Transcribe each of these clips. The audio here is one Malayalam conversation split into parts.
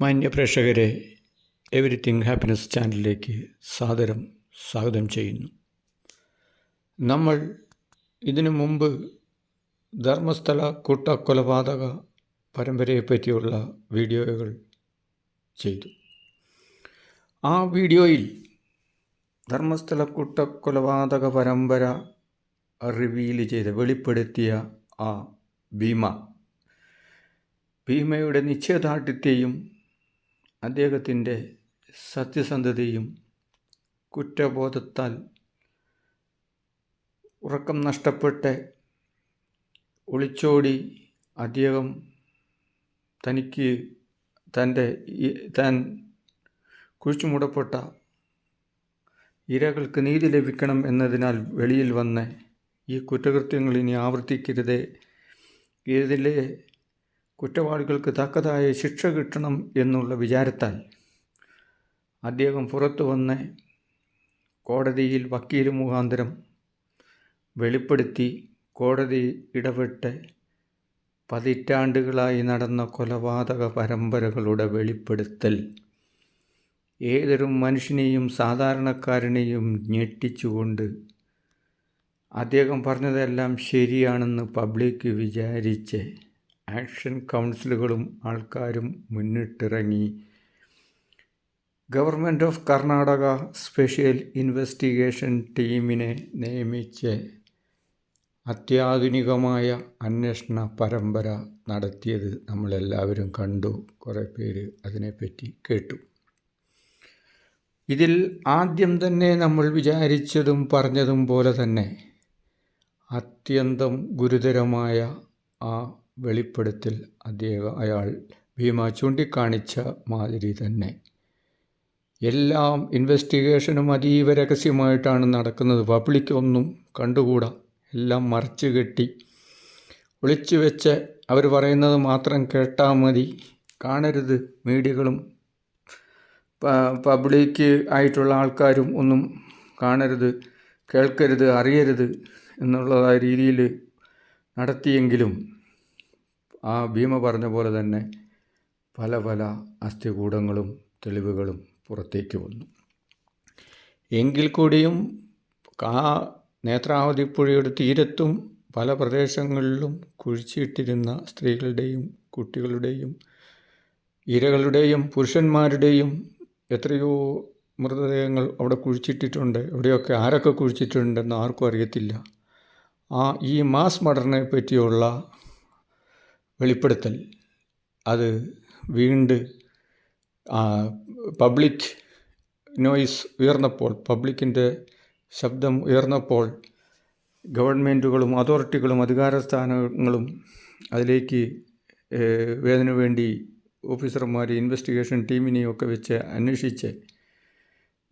മാന്യ പ്രേക്ഷകരെ എവരിത്തിങ് ഹാപ്പിനെസ് ചാനലിലേക്ക് സാദരം സ്വാഗതം ചെയ്യുന്നു. നമ്മൾ ഇതിനു മുമ്പ് ധർമ്മസ്ഥല കൂട്ടക്കൊലപാതക പരമ്പരയെ പറ്റിയുള്ള വീഡിയോകൾ ചെയ്തു. ആ വീഡിയോയിൽ ധർമ്മസ്ഥല കൂട്ടക്കൊലപാതക പരമ്പര റിവീൽ ചെയ്ത് വെളിപ്പെടുത്തിയ ആ ഭീമ. ഭീമയുടെ നിശ്ചയദാർഢ്യത്തെയും അദ്ദേഹത്തിന്റെ സത്യസന്ധതയും കുറ്റബോധത്താൽ ഉറക്കം നഷ്ടപ്പെട്ട് ഒളിച്ചോടി അദ്ദേഹം തനിക്ക് തന്റെ താൻ കുഴിച്ചുമൂടപ്പെട്ട ഇരകൾക്ക് നീതി ലഭിക്കണം എന്നതിനാൽ വെളിയിൽ വന്ന് ഈ കുറ്റകൃത്യങ്ങൾ ഇനി ആവർത്തിക്കരുത്. ഇതിലെ കുറ്റവാളികൾക്ക് തക്കതായ ശിക്ഷ കിട്ടണം എന്നുള്ള വിചാരത്താൽ അദ്ദേഹം പുറത്തു വന്ന് കോടതിയിൽ വക്കീൽ മുഖാന്തരം വെളിപ്പെടുത്തി കോടതി ഇടപെട്ട് പതിറ്റാണ്ടുകളായി നടന്ന കൊലപാതക പരമ്പരകളുടെ വെളിപ്പെടുത്തൽ. ഏതൊരു മനുഷ്യനെയും സാധാരണക്കാരനെയും ഞെട്ടിച്ചുകൊണ്ട് അദ്ദേഹം പറഞ്ഞതെല്ലാം ശരിയാണെന്ന് പബ്ലിക് വിചാരിച്ച് ആക്ഷൻ കൗൺസിലുകളും ആൾക്കാരും മുന്നിട്ടിറങ്ങി. Government of Karnataka special investigation ടീമിനെ നിയമിച്ച് അത്യാധുനികമായ അന്വേഷണ പരമ്പര നടത്തിയത് നമ്മളെല്ലാവരും കണ്ടു. കുറേ പേര് അതിനെപ്പറ്റി കേട്ടു. ഇതിൽ ആദ്യം തന്നെ നമ്മൾ വിചാരിച്ചതും പറഞ്ഞതും പോലെ തന്നെ അത്യന്തം ഗുരുതരമായ ആ വെളിപ്പെടുത്തൽ അദ്ദേഹം അയാൾ ഭീമ ചൂണ്ടിക്കാണിച്ച മാതിരി തന്നെ. എല്ലാം ഇൻവെസ്റ്റിഗേഷനും അതീവ രഹസ്യമായിട്ടാണ് നടക്കുന്നത്. പബ്ലിക് ഒന്നും കണ്ടുകൂടാ. എല്ലാം മറച്ചു കെട്ടി. ഒളിച്ചു വെച്ച് അവർ പറയുന്നത് മാത്രം കേട്ടാൽ മതി. കാണരുത്. മീഡിയകളും പബ്ലിക് ആയിട്ടുള്ള ആൾക്കാരും ഒന്നും കാണരുത്. കേൾക്കരുത്. അറിയരുത്. എന്നുള്ളതായ രീതിയിൽ നടത്തിയെങ്കിലും ആ ഭീമ പറഞ്ഞ പോലെ തന്നെ പല പല അസ്ഥികൂടങ്ങളും തെളിവുകളും പുറത്തേക്ക് വന്നു. എങ്കിൽ കൂടിയും ആ നേത്രാവതി പുഴയുടെ തീരത്തും പല പ്രദേശങ്ങളിലും കുഴിച്ചിട്ടിരുന്ന സ്ത്രീകളുടെയും കുട്ടികളുടെയും ഇരകളുടെയും പുരുഷന്മാരുടെയും എത്രയോ മൃതദേഹങ്ങൾ അവിടെ കുഴിച്ചിട്ടിട്ടുണ്ട്. എവിടെയൊക്കെ ആരൊക്കെ കുഴിച്ചിട്ടുണ്ടെന്ന് ആർക്കും അറിയത്തില്ല. ആ ഈ മാസ് മർഡറിനെ പറ്റിയുള്ള വെളിപ്പെടുത്തൽ. അത് വീണ്ടും പബ്ലിക് നോയിസ് ഉയർന്നപ്പോൾ പബ്ലിക്കിന്റെ ശബ്ദം ഉയർന്നപ്പോൾ ഗവൺമെന്റുകളും അതോറിറ്റികളും അധികാരസ്ഥാനങ്ങളും അതിലേക്ക് വേദന വേണ്ടി ഓഫീസർമാർ ഇൻവെസ്റ്റിഗേഷൻ ടീമിനെയൊക്കെ വെച്ച് അന്വേഷിച്ച്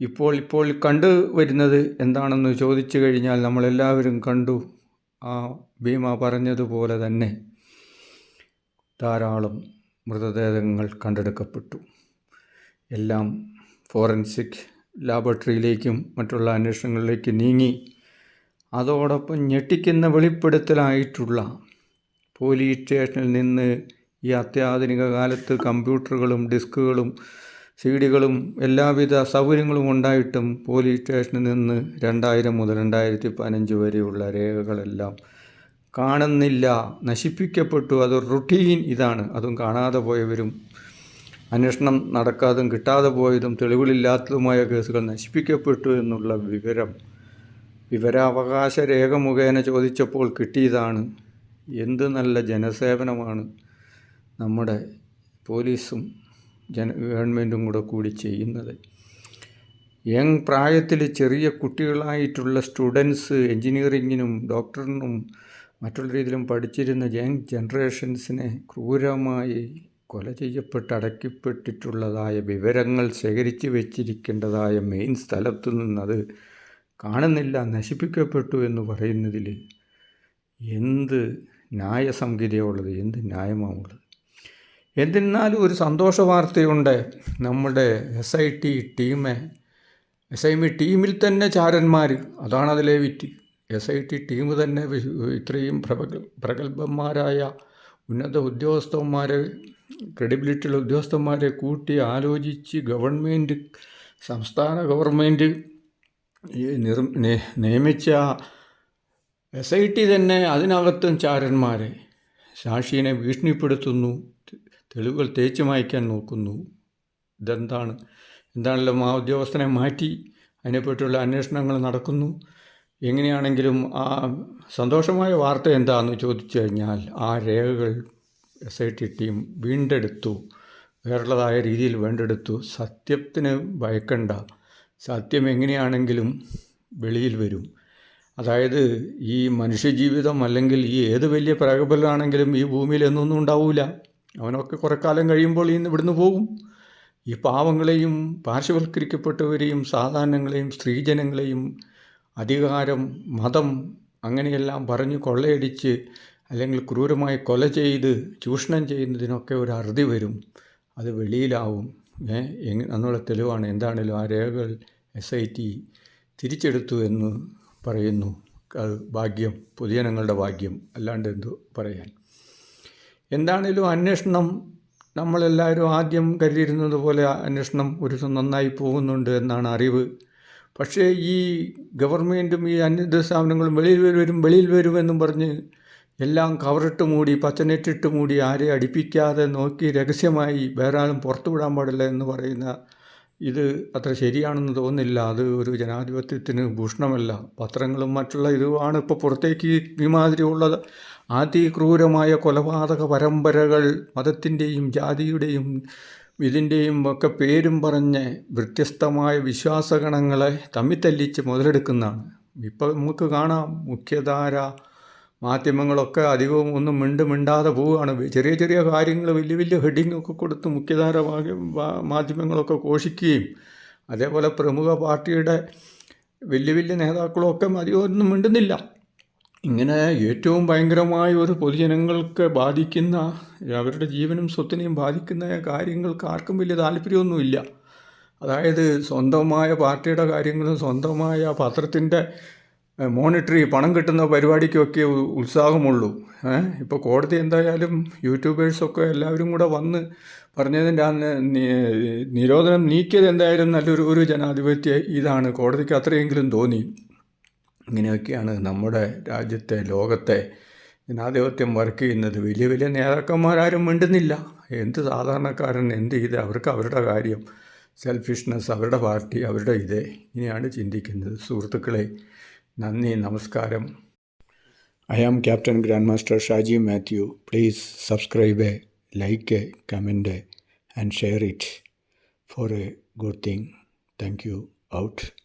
ഇപ്പോൾ ഇപ്പോൾ കണ്ടു വരുന്നത് എന്താണെന്ന് ചോദിച്ചു കഴിഞ്ഞാൽ നമ്മളെല്ലാവരും കണ്ടു. ആ ഭീമ പറഞ്ഞതുപോലെ തന്നെ. ധാരാളം മൃതദേഹങ്ങൾ കണ്ടെടുക്കപ്പെട്ടു. എല്ലാം ഫോറൻസിക് ലാബോറട്ടറിയിലേക്കും മറ്റുള്ള അന്വേഷണങ്ങളിലേക്ക് നീങ്ങി. അതോടൊപ്പം ഞെട്ടിക്കുന്ന വെളിപ്പെടുത്തലായിട്ടുള്ള പോലീസ് സ്റ്റേഷനിൽ നിന്ന് ഈ അത്യാധുനിക കാലത്ത് കമ്പ്യൂട്ടറുകളും ഡിസ്കുകളും സി ഡികളും എല്ലാവിധ സൗകര്യങ്ങളും ഉണ്ടായിട്ടും പോലീസ് സ്റ്റേഷനിൽ നിന്ന് രണ്ടായിരം മുതൽ രണ്ടായിരത്തി പതിനഞ്ച് വരെയുള്ള രേഖകളെല്ലാം കാണുന്നില്ല നശിപ്പിക്കപ്പെട്ടു അത് റുട്ടീൻ ഇതാണ്. അതും കാണാതെ പോയവരും അന്വേഷണം നടക്കാതും കിട്ടാതെ പോയതും തെളിവുകളില്ലാത്തതുമായ കേസുകൾ നശിപ്പിക്കപ്പെട്ടു എന്നുള്ള വിവരം വിവരാവകാശ രേഖ മുഖേന ചോദിച്ചപ്പോൾ കിട്ടിയതാണ്. എന്ത് നല്ല ജനസേവനമാണ് നമ്മുടെ പോലീസും ജന ഗവൺമെന്റും കൂടെ കൂടി ചെയ്യുന്നത്. യങ് പ്രായത്തിൽ ചെറിയ കുട്ടികളായിട്ടുള്ള സ്റ്റുഡൻസ് എൻജിനീയറിങ്ങിനും ഡോക്ടറിനും മറ്റുള്ള രീതിയിലും പഠിച്ചിരുന്ന യങ് ജനറേഷൻസിനെ ക്രൂരമായി കൊല ചെയ്യപ്പെട്ട് അടയ്ക്കപ്പെട്ടിട്ടുള്ളതായ വിവരങ്ങൾ ശേഖരിച്ച് വെച്ചിരിക്കേണ്ടതായ മെയിൻ സ്ഥലത്തു നിന്നത് കാണുന്നില്ല നശിപ്പിക്കപ്പെട്ടു എന്ന് പറയുന്നതിൽ എന്ത് ന്യായസംഹിതയുള്ളത് എന്ത് ന്യായമാണുള്ളത്? എന്നിരുന്നാലും ഒരു സന്തോഷ വാർത്തയുണ്ട്. നമ്മുടെ എസ് ഐ ടി ടീമെ എസ് ഐ മി ടീമിൽ തന്നെ ചാരന്മാർ അതാണ് അതിലെ വിറ്റ്. എസ് ഐ ടി ടീം തന്നെ ഇത്രയും പ്രഗത്ഭന്മാരായ ഉന്നത ഉദ്യോഗസ്ഥന്മാരെ ക്രെഡിബിലിറ്റിയുള്ള ഉദ്യോഗസ്ഥന്മാരെ കൂട്ടി ആലോചിച്ച് ഗവൺമെന്റ് സംസ്ഥാന ഗവൺമെന്റ് നിയമിച്ച എസ് ഐ ടി തന്നെ അതിനകത്തും ചാരന്മാരെ സാക്ഷിയെ ഭീഷണിപ്പെടുത്തുന്നു തെളിവുകൾ തേച്ച് മായ്ക്കാൻ നോക്കുന്നു. ഇതെന്താണ്? എന്താണല്ലോ ആ ഉദ്യോഗസ്ഥനെ മാറ്റി അതിനെപ്പറ്റിയുള്ള അന്വേഷണങ്ങൾ നടക്കുന്നു. എങ്ങനെയാണെങ്കിലും ആ സന്തോഷമായ വാർത്ത എന്താണെന്ന് ചോദിച്ചു കഴിഞ്ഞാൽ ആ രേഖകൾ എസ് ഐ ടി ടീം വീണ്ടെടുത്തു. വേറുള്ളതായ രീതിയിൽ വീണ്ടെടുത്തു. സത്യത്തിന് ഭയക്കണ്ട. സത്യം എങ്ങനെയാണെങ്കിലും വെളിയിൽ വരും. അതായത് ഈ മനുഷ്യജീവിതം അല്ലെങ്കിൽ ഈ ഏത് വലിയ പ്രകബലാണെങ്കിലും ഈ ഭൂമിയിൽ എന്നൊന്നും ഉണ്ടാവില്ല അവനൊക്കെ കുറേ കാലം കഴിയുമ്പോൾ ഇന്ന് ഇവിടുന്ന് പോകും. ഈ പാവങ്ങളെയും പാർശ്വവൽക്കരിക്കപ്പെട്ടവരെയും സാധാരണങ്ങളെയും സ്ത്രീജനങ്ങളെയും അധികാരം മതം അങ്ങനെയെല്ലാം പറഞ്ഞ് കൊള്ളയടിച്ച് അല്ലെങ്കിൽ ക്രൂരമായി കൊല ചെയ്ത് ചൂഷണം ചെയ്യുന്നതിനൊക്കെ ഒരു അറുതി വരും. അത് വെളിയിലാവും. എന്നുള്ള തെളിവാണ്. എന്താണേലും ആ രേഖകൾ എസ് ഐ ടി തിരിച്ചെടുത്തു എന്ന് പറയുന്നു. അത് ഭാഗ്യം പൊതുജനങ്ങളുടെ ഭാഗ്യം. അല്ലാണ്ട് എന്തു പറയാൻ. എന്താണേലും അന്വേഷണം നമ്മളെല്ലാവരും ആദ്യം കരുതിയിരുന്നത് പോലെ അന്വേഷണം ഒരു നന്നായി പോകുന്നുണ്ട് എന്നാണ് അറിവ്. പക്ഷേ ഈ ഗവൺമെന്റും ഈ അന്യത സ്ഥാപനങ്ങളും വെളിയിൽ വരും വെളിയിൽ വരുമെന്നും പറഞ്ഞ് എല്ലാം കവറിട്ട് മൂടി പച്ചനെറ്റിട്ട് മൂടി ആരെ അടിപ്പിക്കാതെ നോക്കി രഹസ്യമായി വേറെ ആളും പുറത്തു വിടാൻ പാടില്ല എന്ന് പറയുന്ന ഇത് അത്ര ശരിയാണെന്ന് തോന്നുന്നില്ല. അത് ഒരു ജനാധിപത്യത്തിന് ഭൂഷണമല്ല. പത്രങ്ങളും മറ്റുള്ള ഇതുമാണ് ഇപ്പോൾ പുറത്തേക്ക് ഇമാതിരിയുള്ളത് അതിക്രൂരമായ കൊലപാതക പരമ്പരകൾ മതത്തിന്റെയും ജാതിയുടെയും ഇതിന്റെയും ഒക്കെ പേരും പറഞ്ഞ് വ്യത്യസ്തമായ വിശ്വാസഗണങ്ങളെ തമ്മിത്തല്ലിച്ച് മുതലെടുക്കുന്നതാണ്. ഇപ്പോൾ നമുക്ക് കാണാം മുഖ്യധാര മാധ്യമങ്ങളൊക്കെ അധികവും ഒന്നും മിണ്ട് മിണ്ടാതെ പോവുകയാണ്. ചെറിയ ചെറിയ കാര്യങ്ങൾ വലിയ വലിയ ഹെഡിങ് ഒക്കെ കൊടുത്ത് മുഖ്യധാര മാധ്യമങ്ങളൊക്കെ ഘോഷിക്കുകയും അതേപോലെ പ്രമുഖ പാർട്ടിയുടെ വലിയ വലിയ നേതാക്കളൊക്കെ അധികം ഒന്നും മിണ്ടുന്നില്ല. ഇങ്ങനെ ഏറ്റവും ഭയങ്കരമായ ഒരു പൊതുജനങ്ങൾക്ക് ബാധിക്കുന്ന അവരുടെ ജീവനും സ്വത്തിനെയും ബാധിക്കുന്ന കാര്യങ്ങൾക്ക് ആർക്കും വലിയ താല്പര്യമൊന്നുമില്ല. അതായത് സ്വന്തമായ പാർട്ടിയുടെ കാര്യങ്ങളും സ്വന്തമായ പത്രത്തിന്റെ മോണിറ്ററി പണം കിട്ടുന്ന പരിപാടിക്കൊക്കെ ഉത്സാഹമുള്ളൂ. ഇപ്പോൾ കോടതി എന്തായാലും യൂട്യൂബേഴ്സൊക്കെ എല്ലാവരും കൂടെ വന്ന് പറഞ്ഞതിന്റെ അന്ന് നിരോധനം നീക്കിയത് എന്തായാലും നല്ലൊരു ഒരു ജനാധിപത്യ ഇതാണ്. കോടതിക്ക് അത്രയെങ്കിലും തോന്നി. ഇങ്ങനെയൊക്കെയാണ് നമ്മുടെ രാജ്യത്തെ ലോകത്തെ ജനാധിപത്യം വർക്ക് ചെയ്യുന്നത്. വലിയ വലിയ നേതാക്കന്മാരാരും മിണ്ടുന്നില്ല. എന്ത് സാധാരണക്കാരൻ എന്ത് ചെയ്ത് അവർക്ക് അവരുടെ കാര്യം സെൽഫിഷ്നെസ് അവരുടെ പാർട്ടി അവരുടെ ഇത് ഇങ്ങനെയാണ് ചിന്തിക്കുന്നത്. സുഹൃത്തുക്കളെ നന്ദി നമസ്കാരം. I am captain grand master Shaji Mathew please subscribe like comment and share it for a good thing thank you out